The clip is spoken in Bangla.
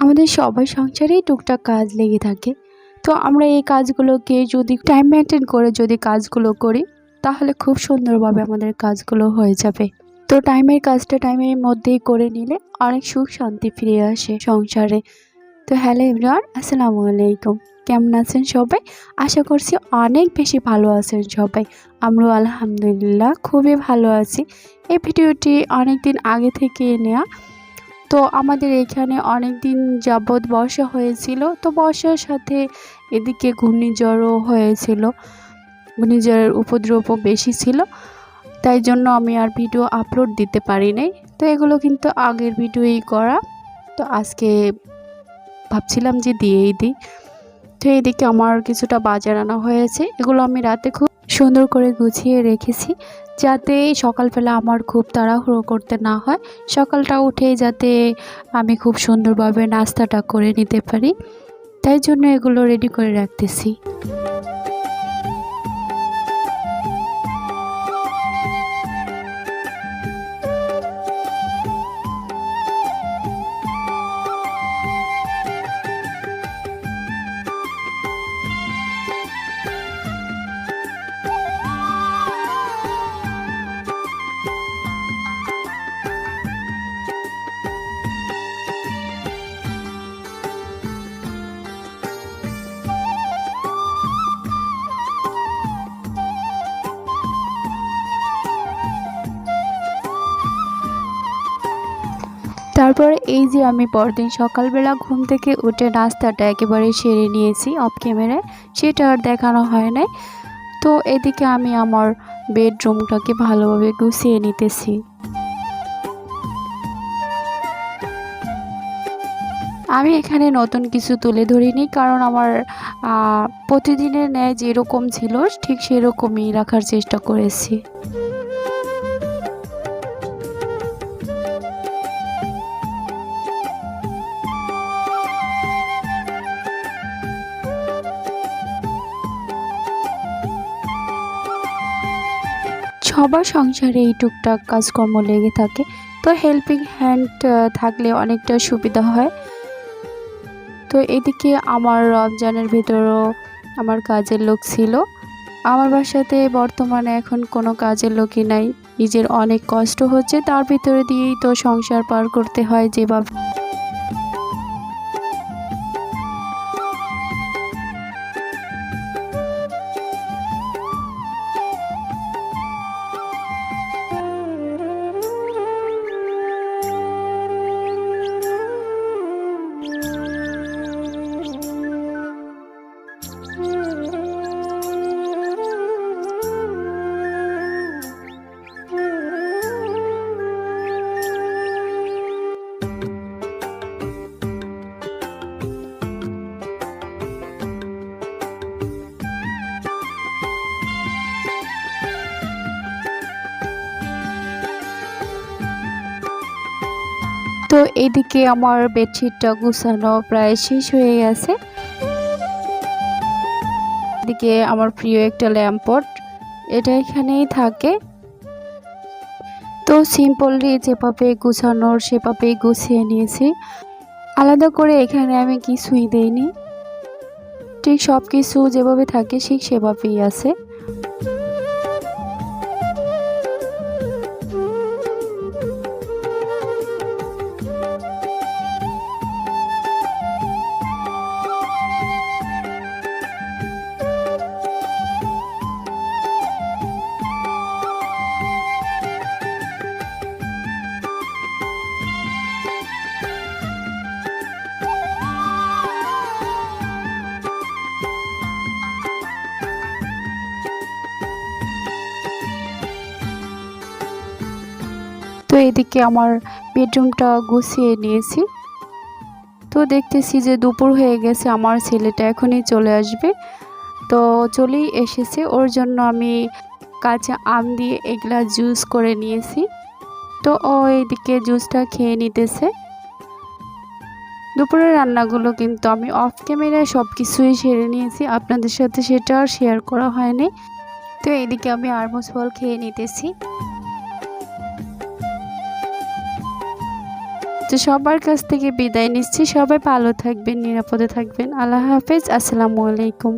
আমাদের সংসারেই টুকটাক কাজ লেগে থাকে। তো আমরা এই কাজগুলোকে যদি টাইম মেনটেন করে যদি কাজগুলো করি, তাহলে খুব সুন্দরভাবে আমাদের কাজগুলো হয়ে যাবে। তো টাইমের কাজটা টাইমের মধ্যেই করে নিলে অনেক সুখ শান্তি ফিরে আসে সংসারে। তো হ্যালো এভরিওয়ান আসসালামু আলাইকুম। কেমন আছেন সবাই? আশা করছি অনেক বেশি ভালো আছেন সবাই। আমরাও আলহামদুলিল্লাহ খুবই ভালো আছি। এই ভিডিওটি অনেক দিন আগে থেকে নেওয়া তো আমাদের এখানে অনেক দিন যাবৎ বর্ষা হয়েছিল, তো বর্ষার সাথে এদিকে ঘূর্ণিঝড়ও হয়েছিল। ঘূর্ণিঝড়ের উপদ্রবও বেশি ছিল, তাই জন্য আমি আর ভিডিও আপলোড দিতে পারি নাই। তো এগুলো কিন্তু আগের ভিডিওই করা, তো আজকে ভাবছিলাম যে দিয়েই দিই। তো এদিকে আমার কিছুটা বাজার আনা হয়েছে, এগুলো আমি রাতে খুব সুন্দর করে গুছিয়ে রেখেছি যাতে সকালবেলা আমার খুব তাড়াহুড়ো করতে না হয়। সকালটা উঠে যাতে আমি খুব সুন্দরভাবে নাস্তাটা করে নিতে পারি। তাই জন্য এগুলো রেডি করে রাখতেছি। তারপরে এই যে আমি পরদিন সকালবেলা ঘুম থেকে উঠে নাস্তাটা একেবারে সেরে নিয়েছি অফ ক্যামেরায়, সেটা আর দেখানো হয় নাই। তো এদিকে আমি আমার বেডরুমটাকে ভালোভাবে গুছিয়ে নিতেছি। আমি এখানে নতুন কিছু তুলে ধরিনি, কারণ আমার প্রতিদিনের ন্যায় যেরকম ছিল, ঠিক সেরকমই রাখার চেষ্টা করেছি। সবার সংসারে এই টুকটাক কাজকর্ম লেগে থাকে। তো হেল্পিং হ্যান্ড থাকলে অনেকটা সুবিধা হয়। তো এদিকে আমার রমজানের ভেতরও আমার কাজের লোক ছিল। আমার বাসাতে বর্তমানে এখন কোনো কাজের লোকই নাই। নিজের অনেক কষ্ট হচ্ছে, তার ভিতরে দিয়েই তো সংসার পার করতে হয় যেভাবে তো এদিকে আমার বেডশিটটা গুছানো প্রায় শেষ হয়ে গেছে। এদিকে আমার প্রিয় একটা ল্যাম্পট এটা এখানেই থাকে। তো সিম্পলি যেভাবে গুছানোর সেভাবেই গুছিয়ে নিয়েছি। আলাদা করে এখানে আমি কিছুই দেইনি। ঠিক সব কিছু যেভাবে থাকে, ঠিক সেভাবেই আছে। তো এদিকে আমার বেডরুমটা গুছিয়ে নিয়েছি। তো দেখতেছি যে দুপুর হয়ে গেছে, আমার ছেলেটা এখনই চলে আসবে। তো চলেই এসেছে, ওর জন্য আমি কাঁচা আম দিয়ে এগুলা জুস করে নিয়েছি। তো ও এইদিকে জুসটা খেয়ে নিতেছে। দুপুরের রান্নাগুলো কিন্তু আমি অফ ক্যামেরায় সব কিছুই সেরে নিয়েছি, আপনাদের সাথে সেটা আর শেয়ার করা হয়নি। তো এইদিকে আমি আরমোস ফল খেয়ে নিতেছি। তো সবার কাছ থেকে বিদায় নিচ্ছি। সবাই ভালো থাকবেন, নিরাপদে থাকবেন। আল্লাহ হাফেজ। আসসালামু আলাইকুম।